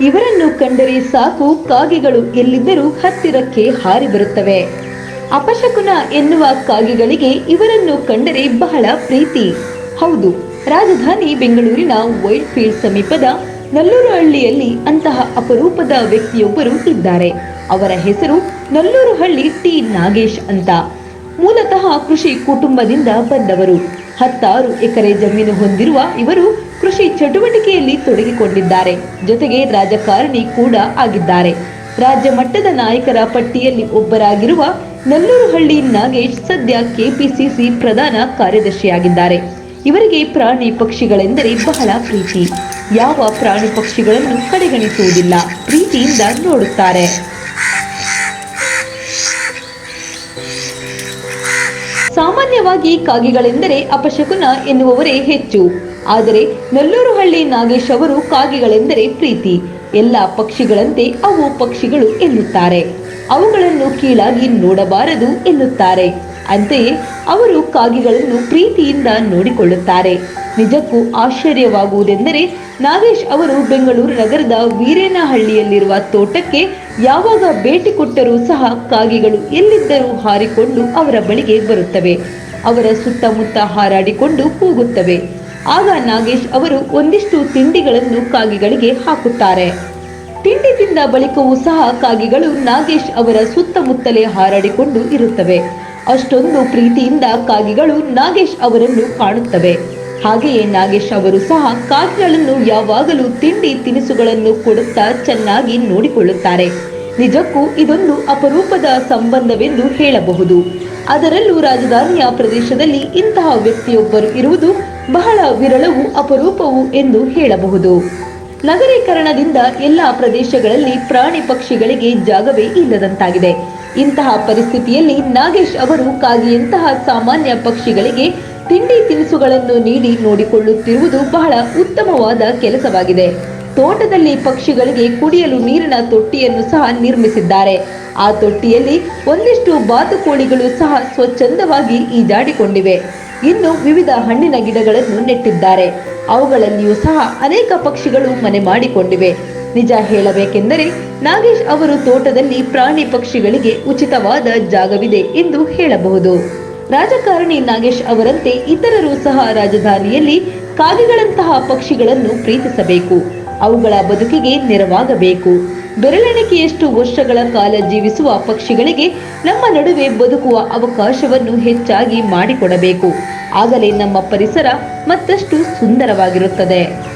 ಇವರನ್ನು ಕಂಡರೆ ಸಾಕು ಕಾಗೆಗಳು ಎಲ್ಲಿದ್ದರೂ ಹತ್ತಿರಕ್ಕೆ ಹಾರಿ ಬರುತ್ತವೆ. ಅಪಶಕುನ ಎನ್ನುವ ಕಾಗೆಗಳಿಗೆ ಇವರನ್ನು ಕಂಡರೆ ಬಹಳ ಪ್ರೀತಿ. ಹೌದು, ರಾಜಧಾನಿ ಬೆಂಗಳೂರಿನ ವೈಟ್ ಫೀಲ್ಡ್ ಸಮೀಪದ ನಲ್ಲೂರು ಹಳ್ಳಿಯಲ್ಲಿ ಅಂತಹ ಅಪರೂಪದ ವ್ಯಕ್ತಿಯೊಬ್ಬರು ಇದ್ದಾರೆ. ಅವರ ಹೆಸರು ನಲ್ಲೂರು ಹಳ್ಳಿ ಟಿ. ನಾಗೇಶ್ ಅಂತ. ಮೂಲತಃ ಕೃಷಿ ಕುಟುಂಬದಿಂದ ಬಂದವರು. ಹತ್ತಾರು ಎಕರೆ ಜಮೀನು ಹೊಂದಿರುವ ಇವರು ಕೃಷಿ ಚಟುವಟಿಕೆಯಲ್ಲಿ ತೊಡಗಿಕೊಂಡಿದ್ದಾರೆ. ಜೊತೆಗೆ ರಾಜಕಾರಣಿ ಕೂಡ ಆಗಿದ್ದಾರೆ. ರಾಜ್ಯ ಮಟ್ಟದ ನಾಯಕರ ಪಟ್ಟಿಯಲ್ಲಿ ಒಬ್ಬರಾಗಿರುವ ನಲ್ಲೂರುಹಳ್ಳಿ ನಾಗೇಶ್ ಸದ್ಯ ಕೆಪಿಸಿಸಿ ಪ್ರಧಾನ ಕಾರ್ಯದರ್ಶಿಯಾಗಿದ್ದಾರೆ. ಇವರಿಗೆ ಪ್ರಾಣಿ ಪಕ್ಷಿಗಳೆಂದರೆ ಬಹಳ ಪ್ರೀತಿ. ಯಾವ ಪ್ರಾಣಿ ಪಕ್ಷಿಗಳನ್ನು ಕಡೆಗಣಿಸುವುದಿಲ್ಲ. ಪ್ರೀತಿಯಿಂದ ನೋಡುತ್ತಾರೆ. ಸಾಮಾನ್ಯವಾಗಿ ಕಾಗೆಗಳೆಂದರೆ ಅಪಶಕುನ ಎನ್ನುವವರೇ ಹೆಚ್ಚು. ಆದರೆ ನಲ್ಲೂರುಹಳ್ಳಿ ನಾಗೇಶ್ ಅವರು ಕಾಗೆಗಳೆಂದರೆ ಪ್ರೀತಿ. ಎಲ್ಲ ಪಕ್ಷಿಗಳಂತೆ ಅವು ಪಕ್ಷಿಗಳು ಎನ್ನುತ್ತಾರೆ. ಅವುಗಳನ್ನು ಕೀಳಾಗಿ ನೋಡಬಾರದು ಎನ್ನುತ್ತಾರೆ. ಅಂತೆಯೇ ಅವರು ಕಾಗೆಗಳನ್ನು ಪ್ರೀತಿಯಿಂದ ನೋಡಿಕೊಳ್ಳುತ್ತಾರೆ. ನಿಜಕ್ಕೂ ಆಶ್ಚರ್ಯವಾಗುವುದೆಂದರೆ ನಾಗೇಶ್ ಅವರು ಬೆಂಗಳೂರು ನಗರದ ವೀರೇನಹಳ್ಳಿಯಲ್ಲಿರುವ ತೋಟಕ್ಕೆ ಯಾವಾಗ ಭೇಟಿ ಕೊಟ್ಟರೂ ಸಹ ಕಾಗೆಗಳು ಎಲ್ಲಿದ್ದರೂ ಹಾರಿಕೊಂಡು ಅವರ ಬಳಿಗೆ ಬರುತ್ತವೆ. ಅವರ ಸುತ್ತಮುತ್ತ ಹಾರಾಡಿಕೊಂಡು ಕೂಗುತ್ತವೆ ಆಗ ನಾಗೇಶ್ ಅವರು ಒಂದಿಷ್ಟು ತಿಂಡಿಗಳನ್ನು ಕಾಗಿಗಳಿಗೆ ಹಾಕುತ್ತಾರೆ. ತಿಂಡಿ ತಿಂದ ಬಳಿಕವೂ ಸಹ ಕಾಗಿಗಳು ನಾಗೇಶ್ ಅವರ ಸುತ್ತಮುತ್ತಲೇ ಹಾರಾಡಿಕೊಂಡು ಇರುತ್ತವೆ. ಅಷ್ಟೊಂದು ಪ್ರೀತಿಯಿಂದ ಕಾಗಿಗಳು ನಾಗೇಶ್ ಅವರನ್ನು ಕಾಣುತ್ತವೆ. ಹಾಗೆಯೇ ನಾಗೇಶ್ ಅವರು ಸಹ ಕಾಗಿಗಳನ್ನು ಯಾವಾಗಲೂ ತಿಂಡಿ ತಿನಿಸುಗಳನ್ನು ಕೊಡುತ್ತಾ ಚೆನ್ನಾಗಿ ನೋಡಿಕೊಳ್ಳುತ್ತಾರೆ. ನಿಜಕ್ಕೂ ಇದೊಂದು ಅಪರೂಪದ ಸಂಬಂಧವೆಂದು ಹೇಳಬಹುದು. ಅದರಲ್ಲೂ ರಾಜಧಾನಿಯ ಪ್ರದೇಶದಲ್ಲಿ ಇಂತಹ ವ್ಯಕ್ತಿಯೊಬ್ಬರು ಇರುವುದು ಬಹಳ ವಿರಳವು ಅಪರೂಪವು ಎಂದು ಹೇಳಬಹುದು. ನಗರೀಕರಣದಿಂದ ಎಲ್ಲ ಪ್ರದೇಶಗಳಲ್ಲಿ ಪ್ರಾಣಿ ಪಕ್ಷಿಗಳಿಗೆ ಜಾಗವೇ ಇಲ್ಲದಂತಾಗಿದೆ. ಇಂತಹ ಪರಿಸ್ಥಿತಿಯಲ್ಲಿ ನಾಗೇಶ್ ಅವರು ಕಾಗಿಯಂತಹ ಸಾಮಾನ್ಯ ಪಕ್ಷಿಗಳಿಗೆ ತಿಂಡಿ ತಿನಿಸುಗಳನ್ನು ನೀಡಿ ನೋಡಿಕೊಳ್ಳುತ್ತಿರುವುದು ಬಹಳ ಉತ್ತಮವಾದ ಕೆಲಸವಾಗಿದೆ. ತೋಟದಲ್ಲಿ ಪಕ್ಷಿಗಳಿಗೆ ಕುಡಿಯಲು ನೀರಿನ ತೊಟ್ಟಿಯನ್ನು ಸಹ ನಿರ್ಮಿಸಿದ್ದಾರೆ. ಆ ತೊಟ್ಟಿಯಲ್ಲಿ ಒಂದಿಷ್ಟು ಬಾತುಕೋಳಿಗಳು ಸಹ ಸ್ವಚ್ಛಂದವಾಗಿ ಈಜಾಡಿಕೊಂಡಿವೆ. ಇನ್ನು ವಿವಿಧ ಹಣ್ಣಿನ ಗಿಡಗಳನ್ನು ನೆಟ್ಟಿದ್ದಾರೆ. ಅವುಗಳಲ್ಲಿಯೂ ಸಹ ಅನೇಕ ಪಕ್ಷಿಗಳು ಮನೆ ಮಾಡಿಕೊಂಡಿವೆ. ನಿಜ ಹೇಳಬೇಕೆಂದರೆ ನಾಗೇಶ್ ಅವರು ತೋಟದಲ್ಲಿ ಪ್ರಾಣಿ ಪಕ್ಷಿಗಳಿಗೆ ಉಚಿತವಾದ ಜಾಗವಿದೆ ಎಂದು ಹೇಳಬಹುದು. ರಾಜಕಾರಣಿ ನಾಗೇಶ್ ಅವರಂತೆ ಇತರರು ಸಹ ರಾಜಧಾನಿಯಲ್ಲಿ ಕಾಗೆಗಳಂತಹ ಪಕ್ಷಿಗಳನ್ನು ಪ್ರೀತಿಸಬೇಕು. ಅವುಗಳ ಬದುಕಿಗೆ ನೆರವಾಗಬೇಕು. ಬೆರಳೆಣಿಕೆಯಷ್ಟು ವರ್ಷಗಳ ಕಾಲ ಜೀವಿಸುವ ಪಕ್ಷಿಗಳಿಗೆ ನಮ್ಮ ನಡುವೆ ಬದುಕುವ ಅವಕಾಶವನ್ನು ಹೆಚ್ಚಾಗಿ ಮಾಡಿಕೊಡಬೇಕು. ಆಗಲೇ ನಮ್ಮ ಪರಿಸರ ಮತ್ತಷ್ಟು ಸುಂದರವಾಗಿರುತ್ತದೆ.